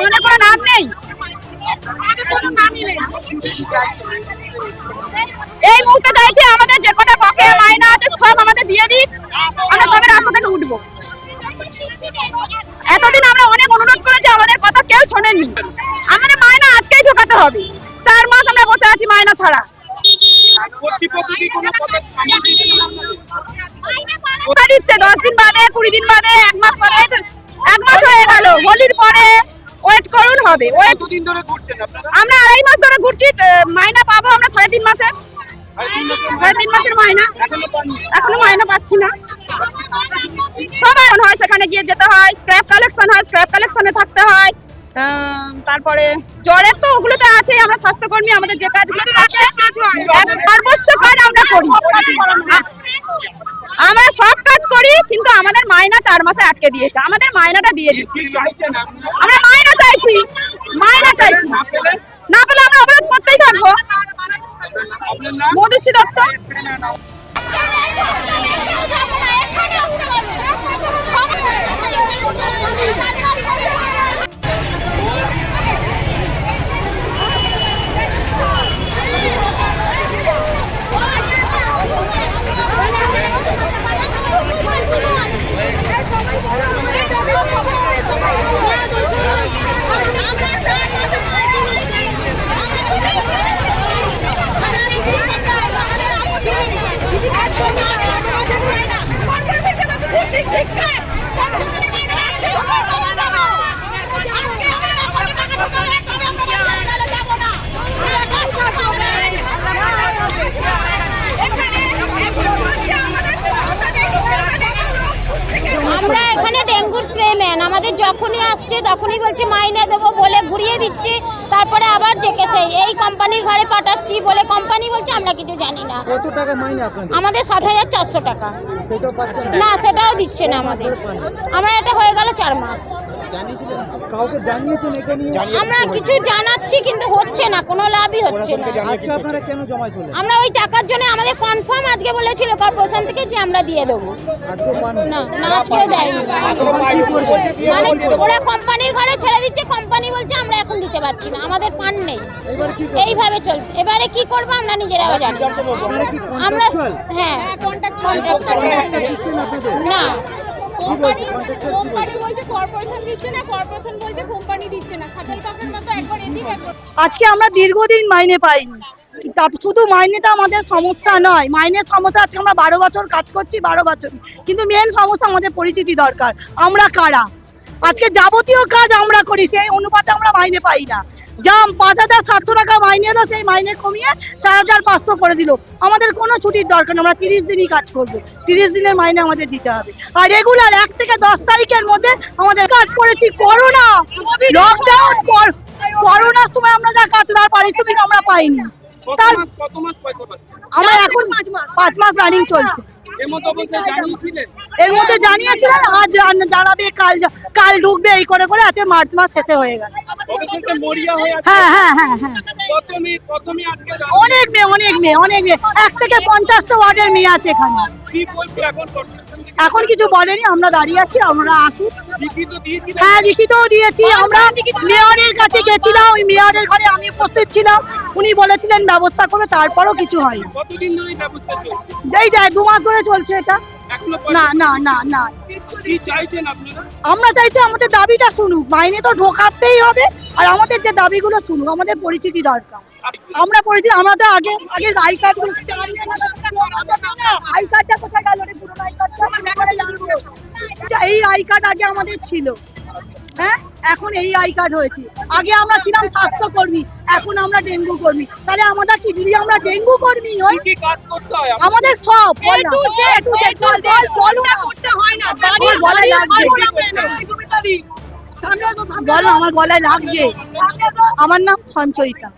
মনে কোনো নাম নেই। এই মুহূর্তে চাইছি আমাদের যে কোনো পক্ষে মাইনা আছে সব আমাদের দিয়ে দিক? আমরা তবে রাস্তা উঠবো। এতদিন আমরা অনেক অনুরোধ করেছি, আমাদের কথা কেউ শোনেনি। আমাদের মায়না আজকেই ঢোকাতে হবে। চার মাস আমরা বসে আছি মায়না ছাড়া। দিচ্ছে, দশ দিন বাদে, কুড়ি দিন বাদে, এক মাস পরে, এক মাস হয়ে গেল। হোলির পরে ওয়েট করুন হবে। ওয়েট দিন ধরে ঘুরছেন আপনারা? আমরা আড়াই মাস ধরে ঘুরছি মাইনা পাবো আমরা সাড়ে তিন মাসে। সাড়ে তিন মাসের মাইনা। এখনও মাইনা পাচ্ছি না। সবাই হয় সেখানে গিয়ে যেতে হয়। স্ক্র্যাপ কালেকশন হয় স্ক্র্যাপ কালেকশনে থাকতে হয়। তারপরে? জ্বরের তো ওগুলো তো আছে আমরা স্বাস্থ্যকর্মী আমাদের যে কাজগুলো থাকে এক সর্বস্ব কাজ আমরা করি আ- আমরা সব কাজ করি কিন্তু আমাদের মাইনা চার মাসে আটকে দিয়েছে। আমাদের মায়নাটা দিয়ে আপনারা আমরা মায়না চাইছি। মায়না চাইছি। না পেলে আমরা অবরোধ করতেই থাকব। মধুশ্রী দত্ত। যখনই আসছে তখনই বলছে মাইনে দেবো বলে ঘুরিয়ে দিচ্ছে। তারপরে আবার সেই এই কোম্পানির ঘরে পাঠাচ্ছি বলে কোম্পানি বলছে আমরা কিছু জানি না। কত টাকা মাইনে আপনাদের? আমাদের সাত হাজার চারশো টাকা। সেটাও পাচ্ছেন না? না সেটাও দিচ্ছে না আমাদের। আমরা এটা হয়ে গেল চার মাস। কাউকে জানিয়েছেন এটা নিয়ে? আমরা কিছু জানাচ্ছি কিন্তু হচ্ছে না কোনো লাভই হচ্ছে না। আজকে আপনারা কেন জমায় চলে আমরা ওই টাকার জন্য আমাদের কনফার্ম আজকে বলেছিল কর্পোরেশন থেকে যে আমরা দিয়ে দেবো। পান না না দেয়নি। মানে ওরা কোম্পানির ঘরে ছেড়ে দিচ্ছে কোম্পানি বলছে আমরা এখন দিতে পারছি না। আমাদের পান নেই। এইভাবে চলছে। এবারে কি করব আমরা নিজেরাও জানি। আমরা হ্যাঁ না কি বলছে contractual? কি বলছে? কোম্পানি বলছে কর্পোরেশন দিচ্ছে না কর্পোরেশন বলছে কোম্পানি দিচ্ছে না। সাথে কাকের মতো একবার এদিক একবার আজকে আমরা দীর্ঘদিন মাইনে পাইনি। তার শুধু মাইনেটা আমাদের সমস্যা নয়। মাইনের সমস্যা আজকে আমরা বারো বছর কাজ করছি বারো বছর। কিন্তু মেন সমস্যা আমাদের পরিচিতি দরকার। আমরা কারা? আজকে যাবতীয় কাজ আমরা করি সেই অনুপাতে আমরা মাইনে পাই না। যা পাঁচ হাজার সাতশো টাকা মাইনে এলো সেই মাইনে কমিয়ে চার হাজার পাঁচশো করে দিল। আমাদের কোনো ছুটির দরকার নেই আমরা তিরিশ দিনই কাজ করব। তিরিশ দিনের মাইনে আমাদের দিতে হবে। আর রেগুলার এক থেকে দশ তারিখের মধ্যে আমাদের কাজ করেছি করোনা। লকডাউন করোনার সময় আমরা যা কাজ তার পারিশ্রমিক আমরা পাইনি। তার আমরা এখন পাঁচ মাস রানিং চলছে। এর মধ্যে জানিয়েছিলেন। আজ জানাবে কাল কাল ঢুকবে এই করে করে আজকে মার্চ মাস শেষে হয়ে গেল। হয়ে হ্যাঁ হ্যাঁ হ্যাঁ অনেক মেয়ে অনেক মেয়ে অনেক মেয়ে। এক থেকে পঞ্চাশটা ওয়ার্ডের মেয়ে আছে এখানে। এখন কিছু বলেনি আমরা দাঁড়িয়ে আছি আমরা আসুন। হ্যাঁ লিখিতও দিয়েছি আমরা গেছিলাম ওই মেয়রের ঘরে আমি উপস্থিত ছিলাম। উনি বলেছিলেন ব্যবস্থা করে তারপরও কিছু হয় কতদিন ধরে এই ব্যবস্থা চলছে? এই যায় দু মাস ধরে চলছে এটা। না না না না। কি চাইছেন আপনারা? আমরা চাইছি আমাদের দাবিটা শুনুক। মাইনে তো ঢোকাতেই হবে আর আমাদের যে দাবিগুলো শুনুক আমাদের পরিচিতি দরকার। আমরা পরিচিতি আমরা তো আগে আগে আই কার্ড আই কার্ডটা কোথায় গেল রে পুরো আই কার্ডটা? এই আই কার্ড আগে আমাদের ছিল। হ্যাঁ এখন এই আই কার্ড হয়েছে আগে আমরা ছিলাম স্বাস্থ্য কর্মী এখন আমরা ডেঙ্গু কর্মী তাহলে আমরা কি যদি আমরা ডেঙ্গু কর্মী ওই কি কি কাজ করতে হয় আমাদের সব বল তুই A to Z, বল, বল, বলো না। আমার গলায় লাগছে বলো আমার গলায় লাগছে আমার নাম সঞ্চয়িতা